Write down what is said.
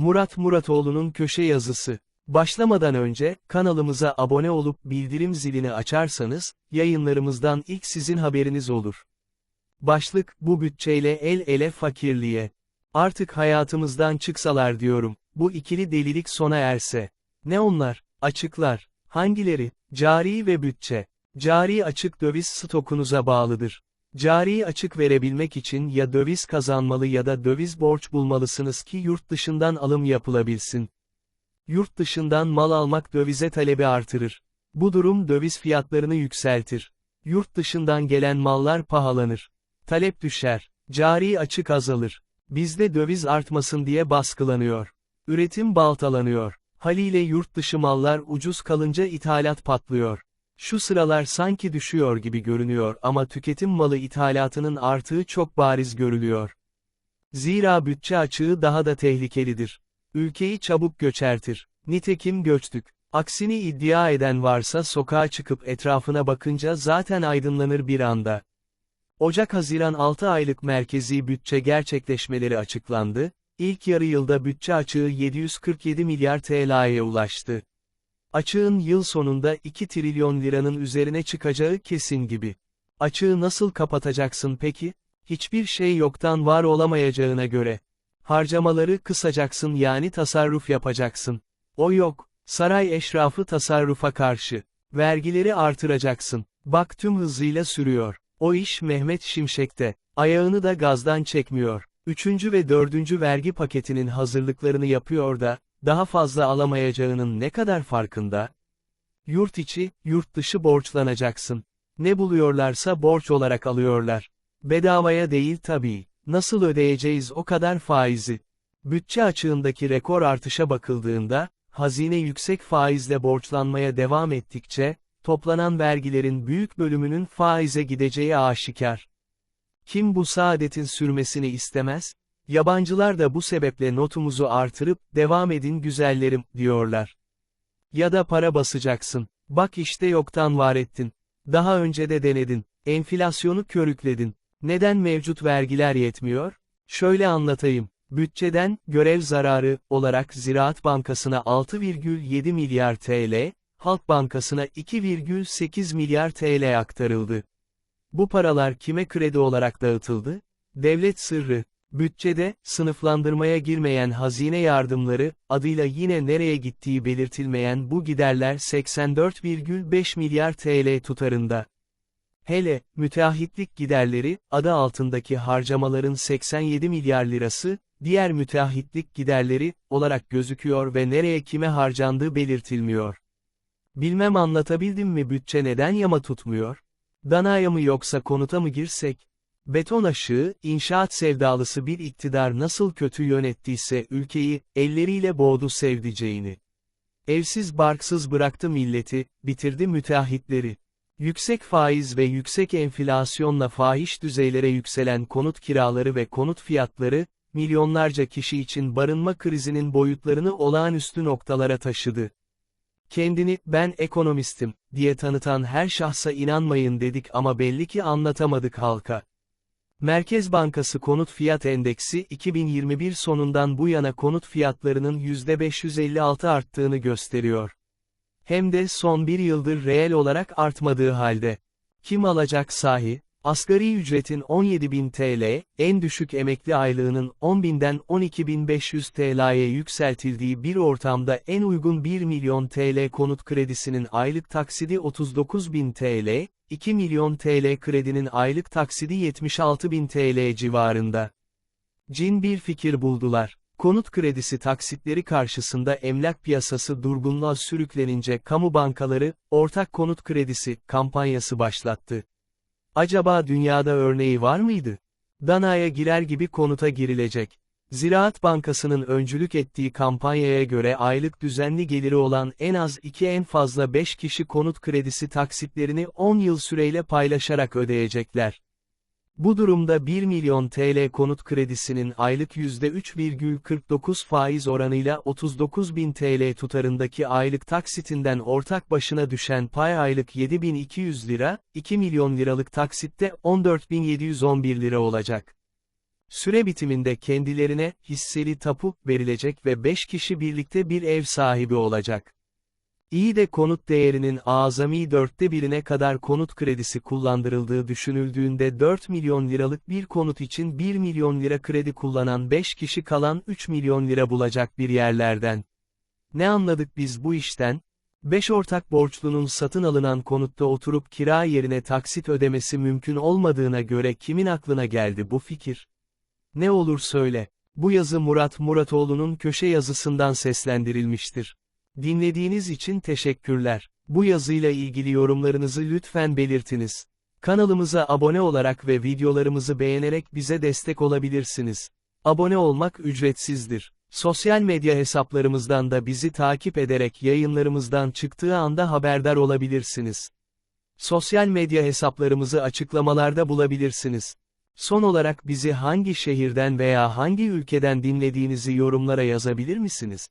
Murat Muratoğlu'nun köşe yazısı. Başlamadan önce, kanalımıza abone olup bildirim zilini açarsanız, yayınlarımızdan ilk sizin haberiniz olur. Başlık, bu bütçeyle el ele fakirliğe. Artık hayatımızdan çıksalar diyorum, bu ikili delilik sona erse. Ne onlar? Açıklar. Hangileri? Cari ve bütçe. Cari açık döviz stokunuza bağlıdır. Cari açık verebilmek için ya döviz kazanmalı ya da döviz borç bulmalısınız ki yurt dışından alım yapılabilsin. Yurt dışından mal almak dövize talebi artırır. Bu durum döviz fiyatlarını yükseltir. Yurt dışından gelen mallar pahalanır. Talep düşer. Cari açık azalır. Bizde döviz artmasın diye baskılanıyor. Üretim baltalanıyor. Haliyle yurt dışı mallar ucuz kalınca ithalat patlıyor. Şu sıralar sanki düşüyor gibi görünüyor ama tüketim malı ithalatının artığı çok bariz görülüyor. Zira bütçe açığı daha da tehlikelidir. Ülkeyi çabuk göçertir. Nitekim göçtük. Aksini iddia eden varsa sokağa çıkıp etrafına bakınca zaten aydınlanır bir anda. Ocak-Haziran 6 aylık merkezi bütçe gerçekleşmeleri açıklandı, İlk yarı yılda bütçe açığı 747 milyar TL'ye ulaştı. Açığın yıl sonunda 2 trilyon liranın üzerine çıkacağı kesin gibi. Açığı nasıl kapatacaksın peki? Hiçbir şey yoktan var olamayacağına göre. Harcamaları kısacaksın yani tasarruf yapacaksın. O yok. Saray eşrafı tasarrufa karşı. Vergileri artıracaksın. Bak tüm hızıyla sürüyor. O iş Mehmet Şimşek'te. Ayağını da gazdan çekmiyor. Üçüncü ve dördüncü vergi paketinin hazırlıklarını yapıyor da, daha fazla alamayacağının ne kadar farkında? Yurt içi, yurt dışı borçlanacaksın. Ne buluyorlarsa borç olarak alıyorlar. Bedavaya değil tabii. Nasıl ödeyeceğiz o kadar faizi? Bütçe açığındaki rekor artışa bakıldığında, hazine yüksek faizle borçlanmaya devam ettikçe, toplanan vergilerin büyük bölümünün faize gideceği aşikar. Kim bu saadetin sürmesini istemez? Yabancılar da bu sebeple notumuzu artırıp, devam edin güzellerim, diyorlar. Ya da para basacaksın. Bak işte yoktan var ettin. Daha önce de denedin. Enflasyonu körükledin. Neden mevcut vergiler yetmiyor? Şöyle anlatayım. Bütçeden, görev zararı, olarak Ziraat Bankası'na 6,7 milyar TL, Halk Bankası'na 2,8 milyar TL aktarıldı. Bu paralar kime kredi olarak dağıtıldı? Devlet sırrı. Bütçede, sınıflandırmaya girmeyen hazine yardımları, adıyla yine nereye gittiği belirtilmeyen bu giderler 84,5 milyar TL tutarında. Hele, müteahhitlik giderleri, adı altındaki harcamaların 87 milyar lirası, diğer müteahhitlik giderleri, olarak gözüküyor ve nereye kime harcandığı belirtilmiyor. Bilmem anlatabildim mi bütçe neden yama tutmuyor? Danaya mı yoksa konuta mı girsek? Beton aşığı, inşaat sevdalısı bir iktidar nasıl kötü yönettiyse ülkeyi, elleriyle boğdu sevdiceğini. Evsiz barksız bıraktı milleti, bitirdi müteahhitleri. Yüksek faiz ve yüksek enflasyonla fahiş düzeylere yükselen konut kiraları ve konut fiyatları, milyonlarca kişi için barınma krizinin boyutlarını olağanüstü noktalara taşıdı. Kendini, ben ekonomistim, diye tanıtan her şahsa inanmayın dedik ama belli ki anlatamadık halka. Merkez Bankası Konut Fiyat Endeksi 2021 sonundan bu yana konut fiyatlarının %556 arttığını gösteriyor. Hem de son bir yıldır reel olarak artmadığı halde. Kim alacak sahi? Asgari ücretin 17.000 TL, en düşük emekli aylığının 10.000'den 12.500 TL'ye yükseltildiği bir ortamda en uygun 1 milyon TL konut kredisinin aylık taksidi 39.000 TL, 2 milyon TL kredinin aylık taksidi 76.000 TL civarında. Cin bir fikir buldular. Konut kredisi taksitleri karşısında emlak piyasası durgunluğa sürüklenince kamu bankaları, ortak konut kredisi kampanyası başlattı. Acaba dünyada örneği var mıydı? Dana'ya girer gibi konuta girilecek. Ziraat Bankası'nın öncülük ettiği kampanyaya göre aylık düzenli geliri olan en az 2 en fazla 5 kişi konut kredisi taksitlerini 10 yıl süreyle paylaşarak ödeyecekler. Bu durumda 1 milyon TL konut kredisinin aylık %3,49 faiz oranıyla 39 bin TL tutarındaki aylık taksitinden ortak başına düşen pay aylık 7200 lira, 2 milyon liralık taksitte 14.711 lira olacak. Süre bitiminde kendilerine hisseli tapu verilecek ve 5 kişi birlikte bir ev sahibi olacak. İyi de konut değerinin azami dörtte birine kadar konut kredisi kullandırıldığı düşünüldüğünde 4 milyon liralık bir konut için 1 milyon lira kredi kullanan 5 kişi kalan 3 milyon lira bulacak bir yerlerden. Ne anladık biz bu işten? 5 ortak borçlunun satın alınan konutta oturup kira yerine taksit ödemesi mümkün olmadığına göre kimin aklına geldi bu fikir? Ne olur söyle. Bu yazı Murat Muratoğlu'nun köşe yazısından seslendirilmiştir. Dinlediğiniz için teşekkürler. Bu yazıyla ilgili yorumlarınızı lütfen belirtiniz. Kanalımıza abone olarak ve videolarımızı beğenerek bize destek olabilirsiniz. Abone olmak ücretsizdir. Sosyal medya hesaplarımızdan da bizi takip ederek yayınlarımızdan çıktığı anda haberdar olabilirsiniz. Sosyal medya hesaplarımızı açıklamalarda bulabilirsiniz. Son olarak bizi hangi şehirden veya hangi ülkeden dinlediğinizi yorumlara yazabilir misiniz?